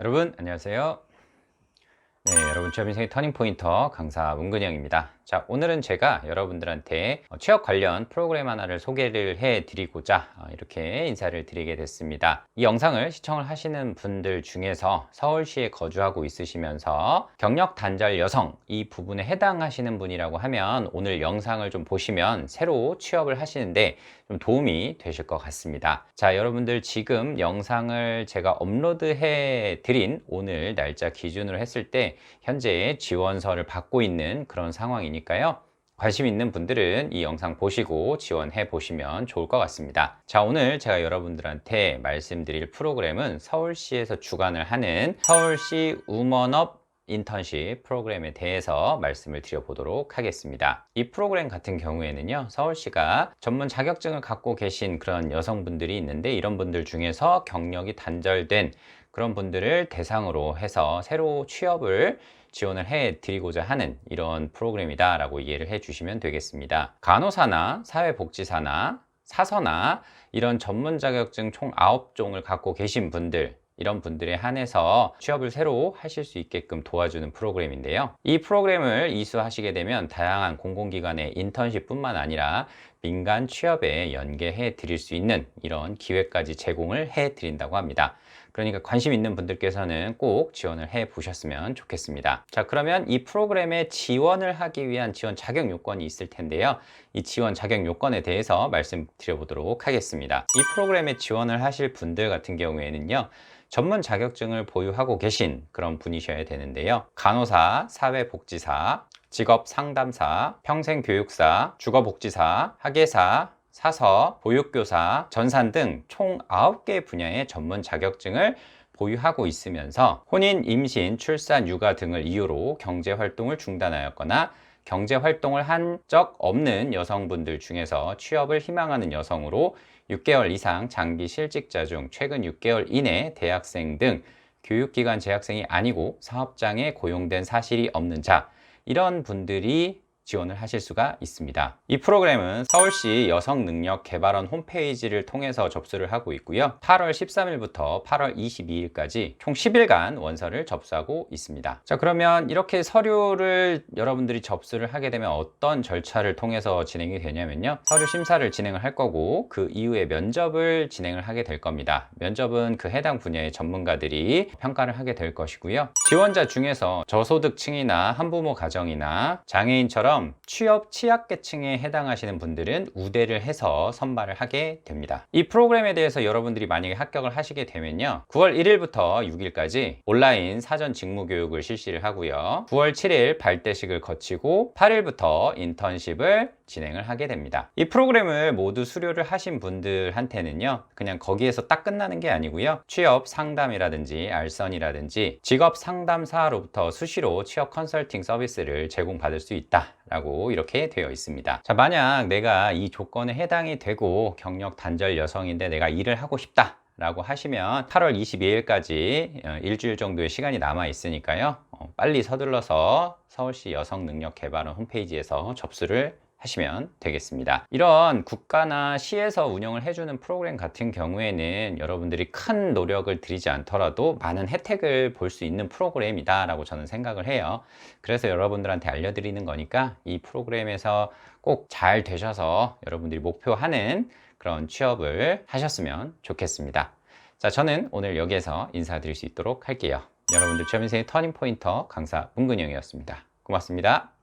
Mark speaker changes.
Speaker 1: 여러분 안녕하세요. 네, 여러분 취업 인생의 터닝 포인터 강사 문근영입니다. 자, 오늘은 제가 여러분들한테 어, 취업 관련 프로그램 하나를 소개를 해 드리고자 어, 이렇게 인사를 드리게 됐습니다. 이 영상을 시청을 하시는 분들 중에서 서울시에 거주하고 있으시면서 경력 단절 여성 이 부분에 해당하시는 분이라고 하면 오늘 영상을 좀 보시면 새로 취업을 하시는데 좀 도움이 되실 것 같습니다. 자, 여러분들 지금 영상을 제가 업로드 해 드린 오늘 날짜 기준으로 했을 때 현재 지원서를 받고 있는 그런 상황 이니까요. 관심 있는 분들은 이 영상 보시고 지원해 보시면 좋을 것 같습니다. 자, 오늘 제가 여러분들한테 말씀드릴 프로그램은 서울시에서 주관을 하는 서울시 우먼업 인턴십 프로그램에 대해서 말씀을 드려보도록 하겠습니다. 이 프로그램 같은 경우에는요, 서울시가 전문 자격증을 갖고 계신 그런 여성분들이 있는데 이런 분들 중에서 경력이 단절된 그런 분들을 대상으로 해서 새로 취업을 지원을 해 드리고자 하는 이런 프로그램이다라고 이해를 해 주시면 되겠습니다. 간호사나 사회복지사나 사서나 이런 전문 자격증 총 9종을 갖고 계신 분들 이런 분들에 한해서 취업을 새로 하실 수 있게끔 도와주는 프로그램인데요. 이 프로그램을 이수하시게 되면 다양한 공공기관의 인턴십뿐만 아니라 민간 취업에 연계해 드릴 수 있는 이런 기회까지 제공을 해 드린다고 합니다. 그러니까 관심 있는 분들께서는 꼭 지원을 해 보셨으면 좋겠습니다. 자, 그러면 이 프로그램에 지원을 하기 위한 지원 자격 요건이 있을 텐데요. 이 지원 자격 요건에 대해서 말씀드려 보도록 하겠습니다. 이 프로그램에 지원을 하실 분들 같은 경우에는요. 전문 자격증을 보유하고 계신 그런 분이셔야 되는데요. 간호사, 사회복지사, 직업 상담사, 평생 교육사, 주거복지사, 학예사, 사서, 보육교사, 전산 등 총 9개 분야의 전문 자격증을 보유하고 있으면서 혼인, 임신, 출산, 육아 등을 이유로 경제 활동을 중단하였거나 경제 활동을 한 적 없는 여성분들 중에서 취업을 희망하는 여성으로 6개월 이상 장기 실직자 중 최근 6개월 이내 대학생 등 교육기관 재학생이 아니고 사업장에 고용된 사실이 없는 자 이런 분들이 지원을 하실 수가 있습니다. 이 프로그램은 서울시 여성능력개발원 홈페이지를 통해서 접수를 하고 있고요. 8월 13일부터 8월 22일까지 총 10일간 원서를 접수하고 있습니다. 자, 그러면 이렇게 서류를 여러분들이 접수를 하게 되면 어떤 절차를 통해서 진행이 되냐면요. 서류 심사를 진행을 할 거고 그 이후에 면접을 진행을 하게 될 겁니다. 면접은 그 해당 분야의 전문가들이 평가를 하게 될 것이고요. 지원자 중에서 저소득층이나 한부모 가정이나 장애인처럼 취업 취약계층에 해당하시는 분들은 우대를 해서 선발을 하게 됩니다. 이 프로그램에 대해서 여러분들이 만약에 합격을 하시게 되면요. 9월 1일부터 6일까지 온라인 사전 직무 교육을 실시를 하고요. 9월 7일 발대식을 거치고 8일부터 인턴십을 진행을 하게 됩니다. 이 프로그램을 모두 수료를 하신 분들한테는요. 그냥 거기에서 딱 끝나는 게 아니고요. 취업 상담이라든지 알선이라든지 직업 상담사로부터 수시로 취업 컨설팅 서비스를 제공받을 수 있다. 라고 이렇게 되어 있습니다. 자, 만약 내가 이 조건에 해당이 되고 경력 단절 여성인데 내가 일을 하고 싶다. 라고 하시면 8월 22일까지 일주일 정도의 시간이 남아 있으니까요. 어, 빨리 서둘러서 서울시 여성능력개발원 홈페이지에서 접수를 하시면 되겠습니다. 이런 국가나 시에서 운영을 해주는 프로그램 같은 경우에는 여러분들이 큰 노력을 들이지 않더라도 많은 혜택을 볼 수 있는 프로그램이다 라고 저는 생각을 해요. 그래서 여러분들한테 알려드리는 거니까 이 프로그램에서 꼭 잘 되셔서 여러분들이 목표하는 그런 취업을 하셨으면 좋겠습니다. 자, 저는 오늘 여기에서 인사드릴 수 있도록 할게요. 여러분들 취업 인생의 터닝 포인터 강사 문근영이었습니다. 고맙습니다.